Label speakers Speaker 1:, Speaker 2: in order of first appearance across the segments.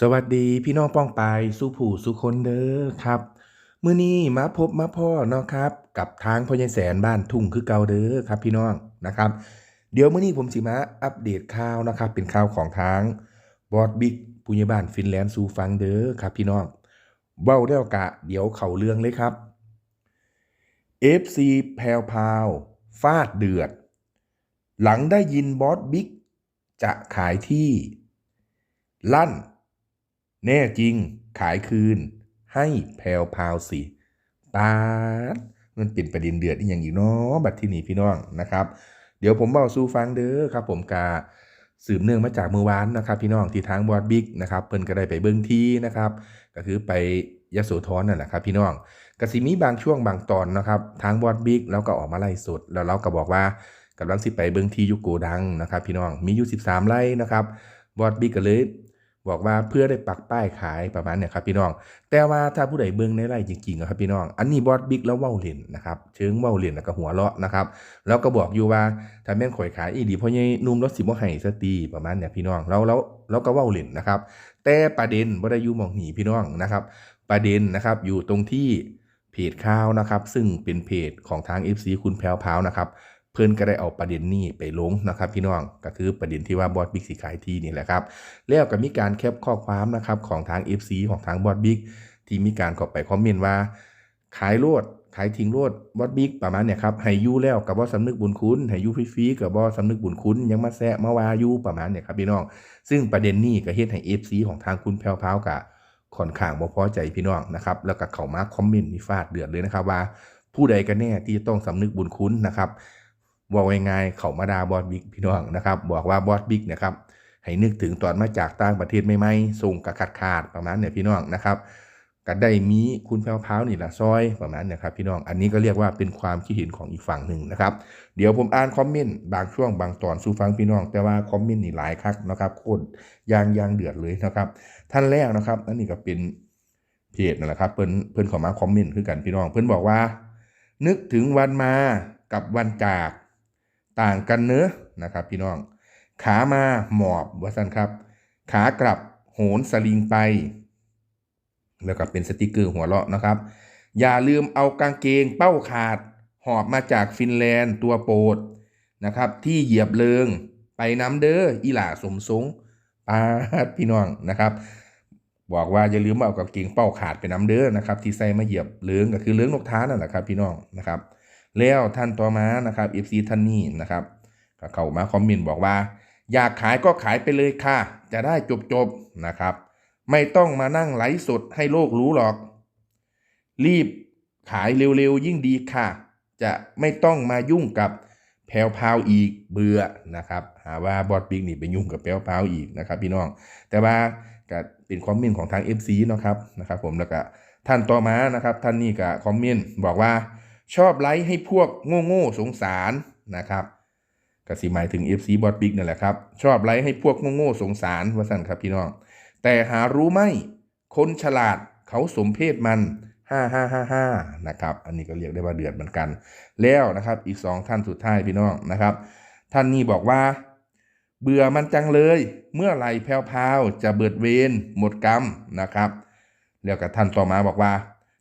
Speaker 1: สวัสดีพี่น้องป้องไปสู้ผู้สู้คนเด้อครับมื้อนี้มาพบมาพ่อเนาะครับ กับทางพ่อใหญ่แสนบ้านทุ่งคือเก่าเด้อครับพี่น้องนะครับ เดี๋ยวมื้อนี้ผมสิมาอัปเดตข่าวนะครับ เป็นข่าวของทางบอดบิ๊กผู้ใหญ่บ้านฟินแลนด์สู่ฟังเด้อครับพี่น้องเว้าแล้วกะ เดี๋ยวเข้าเรื่องเลยครับ FC แพรวพาวฟาดเดือด หลังได้ยินบอสบิ๊กจะขายที่ ลั่น แน่จริงขายคืน ให้แพรวพาวสิตาดมันเป็นประเด็นเดือดอีกอย่างอีกเนาะบัดที่นี่พี่น้องนะครับ เดี๋ยวผมเบาสู่ฟังเด้อครับ ผมกาสืบเนื่องมาจากเมื่อวานนะครับ พี่น้องที่ทางบอดบิ๊กนะครับเพิ่นก็ได้ไปเบิ่งที่นะครับ ก็คือไปยโสธรนั่นแหละครับ พี่น้องกสิมีบางช่วงบางตอนนะครับ ทางบอดบิ๊กแล้วก็ออกมาไล่สดแล้วเราก็บอกว่ากำลังสิไปเบิ่งที่ยุโกดังนะครับ พี่น้องมีอยู่13ไร่นะครับบอดบิ๊กก็เลย บอกว่าเพื่อได้ปักป้ายขายประมาณเนี่ยครับพี่น้อง แต่ว่าถ้าผู้ใดเบิ่งในไร่จริงๆอะครับพี่น้อง อันนี้บอสบิ๊กแล้วเว้าเล่นนะครับเชิงเว้าเล่นแล้วก็หัวเราะนะครับ แล้วก็บอกอยู่ว่าถ้าแม่นข่อยขายอีดีเพราะยัยนุ่มรถสิบ่ให้สตีประมาณเนี่ยพี่น้องแล้วแล้วแล้วก็เว้าเล่นนะครับ แต่ประเด็นบ่ได้อยู่มองหนีพี่น้องนะครับ ประเด็นนะครับอยู่ตรงที่เพจข่าวนะครับ ซึ่งเป็นเพจของทาง FC คุณแพรวพาวนะครับ เพื่อนก็ได้เอาประเด็นนี้ไปลงนะครับพี่น้องก็คือประเด็นที่ว่าบอสบิ๊กสิขายที่นี่แหละครับแล้วก็มีการแคปข้อความนะครับของทาง FC ของทางบอสบิ๊กที่มีการเข้าไปคอมเมนต์ว่า ขายโลดขายทิ้งโลดบอสบิ๊กประมาณเนี่ยครับให้ยูแล้วกับว่าสำนึกบุญคุณให้ยูฟรีๆกับว่าสำนึกบุญคุณยังมาแซะมาว่ายูประมาณเนี่ยครับพี่น้อง ซึ่งประเด็นนี้ก็เฮ็ดให้ FC ของทางคุณแพรวพาวกะค่อนข้างบ่พอใจพี่น้องนะครับแล้วก็เข้ามาคอมเมนต์นี่ฟาดเดือดเลยนะครับว่า ผู้ใดกันแน่ที่จะต้องสำนึกบุญคุณนะครับ ว่าง่ายๆเขามาดาบอสบิ๊กพี่น้องนะครับบอกว่าบอสบิ๊กนะครับให้นึกถึงตอนมาจากต่างประเทศใหม่ส่งกระขาดขาดประมาณเนี่ยพี่น้องนะครับก็ได้มีคุณแพรวพาวนี่แหละซอยประมาณเนี่ยครับพี่น้องอันนี้ก็เรียกว่าเป็นความคิดเห็นของอีกฝั่งหนึ่งนะครับเดี๋ยวผมอ่านคอมเมนต์บางช่วงบางตอนสู่ฟังพี่น้อง แต่ว่าคอมเมนต์นี่หลายคักนะครับโคตรยางยางเดือดเลยนะครับท่านแรกนะครับอันนี้ก็เป็นเพจนั่นแหละครับเพิ่นเพิ่นเขอมาคอมเมนต์คือกันพี่น้อง เพิ่นบอกว่า นึกถึงวันมากับวันจาก ต่างกันเนื้อนะครับ พี่น้อง ขามาหมอบว่าสั้นครับ ขากลับโหนสลิงไป แล้วก็เป็นสติกเกอร์หัวเราะนะครับ อย่าลืมเอากางเกงเป้าขาด หอบมาจากฟินแลนด์ตัวโปรดนะครับ ที่เหยียบเลิงไปน้ำเด้ออีหล่าสมสงปาดพี่น้องนะครับ บอกว่าอย่าลืมเอากางเกงเป้าขาดไปน้ำเด้อนะครับ ที่ใส่มาเหยียบเลิงก็คือเลิงนกท้านั่นแหละครับ พี่น้องนะครับ แล้วท่านต่อมานะครับ FC ท่านนี้นะครับก็เข้ามาคอมเมนต์บอกว่า อยากขายก็ขายไปเลยค่ะ จะได้จบๆนะครับ ไม่ต้องมานั่งไลฟ์สดให้โลกรู้หรอก รีบขายเร็วๆยิ่งดีค่ะ จะไม่ต้องมายุ่งกับแพลวพาวอีกเบื่อนะครับ หาว่าบอดบิ๊กนี่ไปยุ่งกับแพลวพาวอีกนะครับพี่น้อง แต่ว่าก็เป็นคอมเมนต์ของทาง FC เนาะครับนะครับ ผมแล้วก็ท่านต่อมานะครับ ท่านนี่ก็คอมเมนต์บอกว่า ชอบไลค์ให้พวกโง่ๆสงสารนะครับก็สิหมายถึง FC บอดบิ๊กนั่นแหละครับ ชอบไลค์ให้พวกโง่ๆสงสารว่าสั่นครับพี่น้อง แต่หารู้ไหมคนฉลาดเขาสมเพศมัน 5555 นะครับ อันนี้ก็เรียกได้ว่าเดือดเหมือนกัน แล้วนะครับอีกสองท่านสุดท้ายพี่น้องนะครับ ท่านนี้บอกว่า เบื่อมันจังเลย เมื่อไหร่แพรวๆจะเบิดเวรหมดกรรมนะครับ แล้วกับท่านต่อมาบอกว่า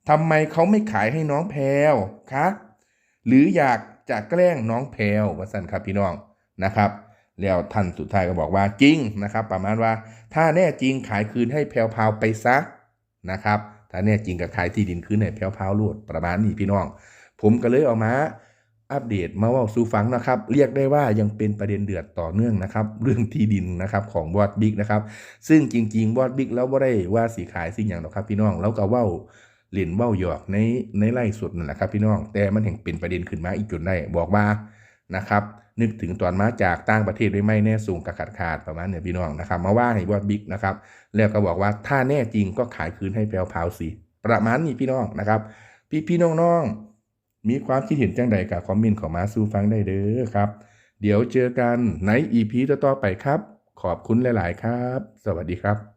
Speaker 1: ทำไมเขาไม่ขายให้น้องแพรวคะหรืออยากจะแกล้งน้องแพรวว่าสันครับพี่น้องนะครับ แล้วท่านสุดท้ายก็บอกว่าจริงนะครับ ประมาณว่าถ้าแน่จริงขายคืนให้แพรวพาวไปซะนะครับ ถ้าแน่จริงก็ขายที่ดินคืนให้แพรวพาวรวดประมาณนี้พี่น้อง ผมก็เลยเอามาอัปเดตมาว่าสู่ฟังนะครับ เรียกได้ว่ายังเป็นประเด็นเดือดต่อเนื่องนะครับ เรื่องที่ดินนะครับของบอดบิ๊กนะครับ ซึ่งจริงๆบอดบิ๊กแล้วบ่าได้ว่าสีขายสิ่งอย่างหรอกครับพี่น้องแล้วก็ว้า เล่นเว้าหยอกในในไล่สุดนั่นแหละครับพี่น้อง แต่มันแห่งเป็นประเด็นขึ้นมาอีกจุดได้บอกว่านะครับนึกถึงตอนมาจากต่างประเทศด้วยไม่แน่สูงกระขาดขาดประมาณเนี่ยพี่น้องนะครับ มาว่าให้บอดบิ๊กนะครับแล้วก็บอกว่าถ้าแน่จริงก็ขายคืนให้แพรวพาวสิประมาณนี้พี่น้องนะครับ พี่พี่น้องน้องๆมีความคิดเห็นจังใดกับคอมเมนต์ของมาสู่ฟังได้เด้อครับ เดี๋ยวเจอกันในอีพีต่อๆไปครับ ขอบคุณหลาย ๆ ครับ สวัสดีครับ